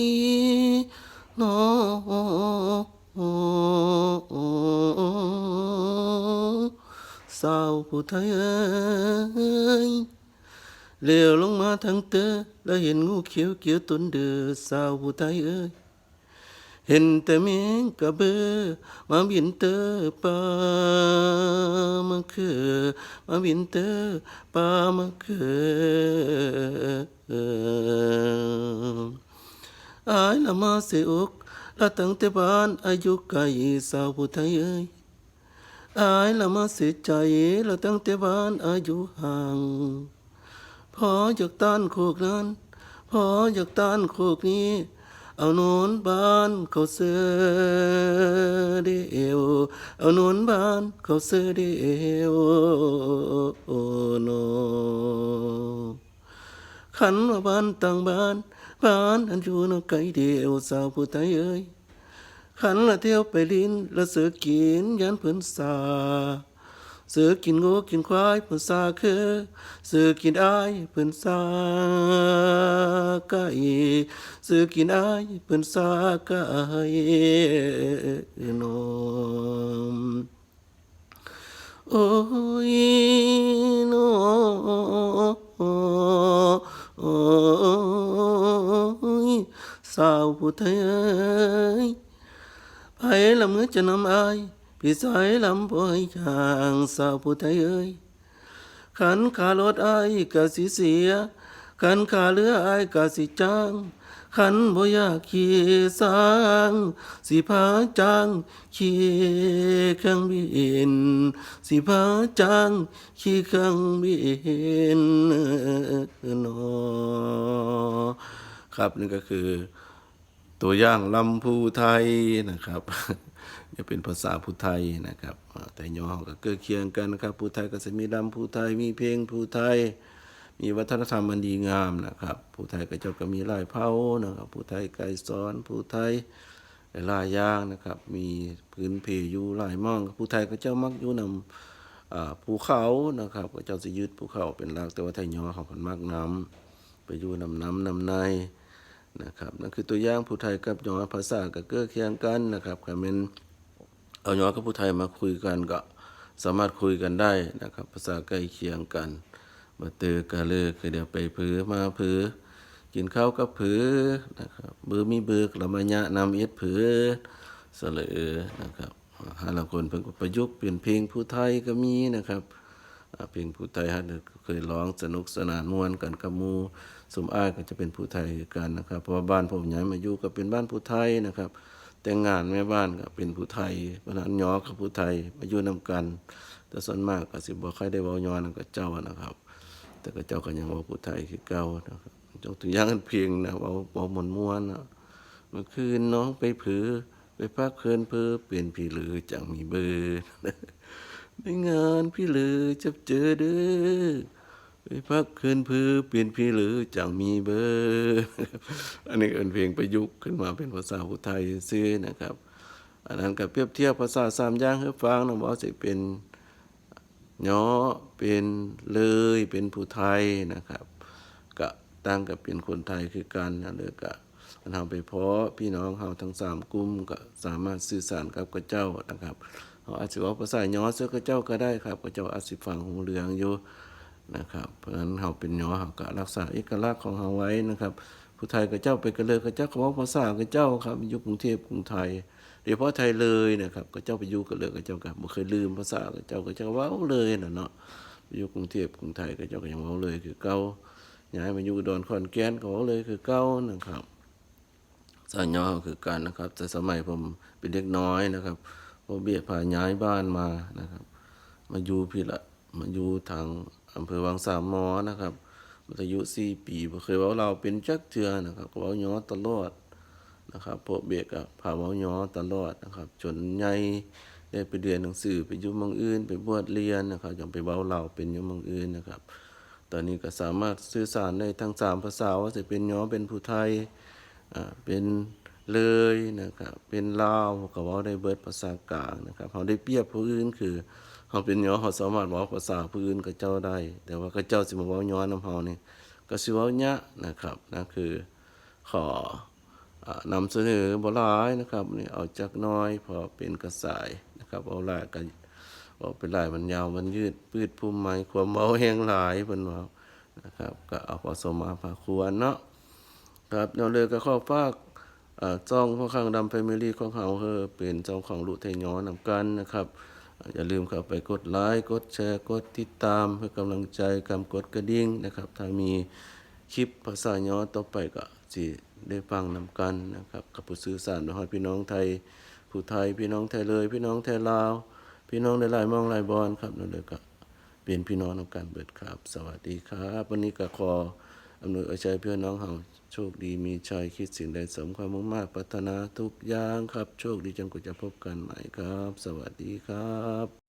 ยน้สาวผู้ไทยเอ้ยเลี้ยวลงมาทางเตอแล้วเห็นงูเขียวเกี่ยวต้นเดือสาวผู้ไทยเอ้ย เห็นแต่เมฆกระเบือมาบินเตอปามาคือมาบินเตอปามาคืออายละมาเสอกละตั้งแต่บ้านอายุไกลสาวผู้ไทยเอ้ยอายละมาเสียใจละตั้งแต่บ้านอายุห่างพออยากต้านโคกนั้น พออยากต้านโคกนี้ เอาโนนบ้านเขาเสือเดียวเอาโนนบ้านเขาเสือเดียวโอ้โนขันว่าบ้านต่างบ้านบ้านอันอยู่นไกลเดียวสาวผู้ไทยเอ้ยขันละเที่ยวไปลินละเสือกินยันเพิ่นสา เสือกินงูกินควายพิ่นสาคือเสือกินอ้ายเพิ่นสาไก่เสือกินอ้ายเพิ่นสาไก่นมโอ้ยนโอ้ยสาวผู้ไทยเอ้ยไผละเมื่อจะนำอาย พี่สายลำบ่อยอย่างสาวผู้ไทยเอ้ยขันขารถอายกะสิเสีย ขันขาเรือไอายกะสิจ้าง ขันบ่อยากขี่สร้าง สิพาจ้างขี่เครื่องบิน สิพาจ้างขี่เครื่องบินนอครับนี่ก็คือ ตัวอย่างลำพูไทยนะครับจะเป็นภาษาพูไทยนะครับ แต่ย่อก็เกื้อเคียงกันนะครับพูไทยก็จะมีลำพูไทยมีเพลงพูไทย มีวัฒนธรรมอันดีงามนะครับพูไทยก็เจ้าก็มีลายเผ่านะครับพูไทยไกรสอนพูไทยหลายอย่างนะครับ มีพื้นเพอยู่หลายม่องพูไทยก็เจ้ามักอยู่นำอ่าภูเขานะครับ ก็เจ้าสิยึดภูเขาเป็นหลักแต่ว่าไทยย่อเขาเพิ่นมักน้ำไปอยู่นำน้ำนำใน นะครับนั่นคือตัวอย่างผู้ไทยกับยอภาษากับเกื้อเคียงกันนะครับก็เป็นเอายอกับผู้ไทยมาคุยกันก็สามารถคุยกันได้นะครับ ภาษาใกล้เคียงกันมาเตอกันเลยคือเดี๋ยวไปผือมาผือกินข้าวกับผือนะครับเบือมีเบือกละมายะนำเอ็ดผือเสลอนะครับหาละคนเพิ่นประยุกต์เปลี่ยนเพลงผู้ไทยก็มีนะครับ เพลงผู้ไทยฮะเคยร้องสนุกสนานม่วนกันกับมูสมอ้ายก็จะเป็นผู้ไทยกันนะครับ เพราะว่าบ้านผมย้ายมาอยู่ก็เป็นบ้านผู้ไทยนะครับ แต่งงานแม่บ้านก็เป็นผู้ไทยเพราะนั้นย้อกับผู้ไทยมาอยู่นํกัน แต่ส่วนมากก็สิบ่ค่อยได้เว้าย้อนกับเจ้านะครับ แต่ก็เจ้าก็ยังเว้าผู้ไทยคือเก่านะครับยกตัวอย่างเพลงนะเว้าเว้าม่วนนะเมื่อคืนน้องไปผือไปพักเพลินเพอเปลี่ยนพี่หรือจังมีเบอร์ ในงานพี่หรือจะเจอเด้อไปพักคืนพือเปลี่ยนพี่หรือจังมีเบอร์อันนี้เอินเพลงประยุกต์ขึ้นมาเป็นภาษาพุทไทยซื่อนะครับ อันนั้นก็เปรียบเทียบภาษาสามอย่างให้ฟังนะว่าสิเป็นย่อเป็นเลยเป็นผู้ไทยนะครับ ก็ตั้งกับเป็นคนไทยคือกันนะเลยก็ อันเฮาไปเพาะพี่น้องเฮาทั้งสามกลุ่มก็สามารถสื่อสารกับกระเจ้านะครับเขาอาจจะว่าภาษาย้อเสื้อกระเจ้าก็ได้ครับกระเจ้าอาจสิฟังหูเหลืองอยู่นะครับเพราะฉะนั้นเขาเป็นย้อเขาก็รักษาเอกลักษณ์ของเขาไว้นะครับ ผู้ไทยกระเจ้าไปกระเลยกระเจ้าเขาบอกภาษากระเจ้าครับอยู่กรุงเทพกรุงไทยโดยเฉพาะไทยเลยนะครับกระเจ้าไปอยู่กระเลยกระเจ้าก็บ่เคยลืมภาษากระเจ้ากระเจ้าเว้าเลยน่ะเนาะอยู่กรุงเทพกรุงไทยกระเจ้าก็ยังเว้าเลยคือเก่าย้ายมาอยู่อุดอนขอนแก่นก็เว้าเลยคือเก่านะครับ สายย่อคือการนะครับ แต่สมัยผมเป็นเด็กน้อยนะครับพอเบียพาย้ายบ้านมานะครับ มาอยู่พี่ละมาอยู่ทางอำเภอวังสามหมอนะครับอายุสี่ปีเคยเว่าเราเป็นจักเทือนะครับก็เว้าย้อตลอดนะครับพวกเบียก็พาเว้าย้อตลอดนะครับ จนใหญ่ได้ไปเรียนหนังสือไปอยู่เมืองอื่น ไปบวชเรียนนะครับยังไปเว้าเราเป็นอยู่เมืองอื่นนะครับ ตอนนี้ก็สามารถสื่อสารได้ทั้งสามภาษาว่าจะเป็นย้อเป็นผู้ไทย เป็นเลยนะครับเป็นลาวก็เว้าได้เบิดภาษากลางนะครับเขาได้เปรียบผู้อื่นคือเขาเป็นย้อเขาสามารถเว้าภาษาผู้อื่นกับเจ้าได้ แต่ว่ากับเจ้าสิมาเว้าย้อนนํเฮานี่ก็สิเว้ายะนะครับนั่นคือขออ่านำเสนอบ่หลายนะครับนี่เอาจักน้อยพอเป็นกระสายนะครับเอาหลายกันเอาเป็นหลายมันยาวมันยืดปืดภูมิไม้ความเว้าแห้งหลายเพิ่นว่านะครับก็เอาพอสมมาพาควรเนาะ ครับเราเลยก็ขอฝากจ้องพ่อข้างดำแฟมิลี่ของเฮาเฮอเป็นเจ้าของลูกไทยย้อนนำกันนะครับ อย่าลืมเข้าไปกดไลค์กดแชร์กดติดตามเพื่อกำลังใจกำกดกระดิ่งนะครับ ถ้ามีคลิปภาษาย้อนต่อไปก็สิได้ฟังนำกันนะครับกับผู้สื่อสารฮอดพี่น้องไทยผู้ไทยพี่น้องไทยเลย พี่น้องไทยลาว พี่น้องหลายๆมองหลายบอลครับนั่นเลยก็เป็นพี่น้องนำกันเบิดครับ สวัสดีครับ วันนี้ก็ขอ อำนวยอวยใจเพื่อนน้องเฮาโชคดีมีชัยคิดสิ่งใดสมความมุ่งมากพัฒนาทุกอย่างครับ โชคดีจนกว่าจะพบกันใหม่ครับ สวัสดีครับ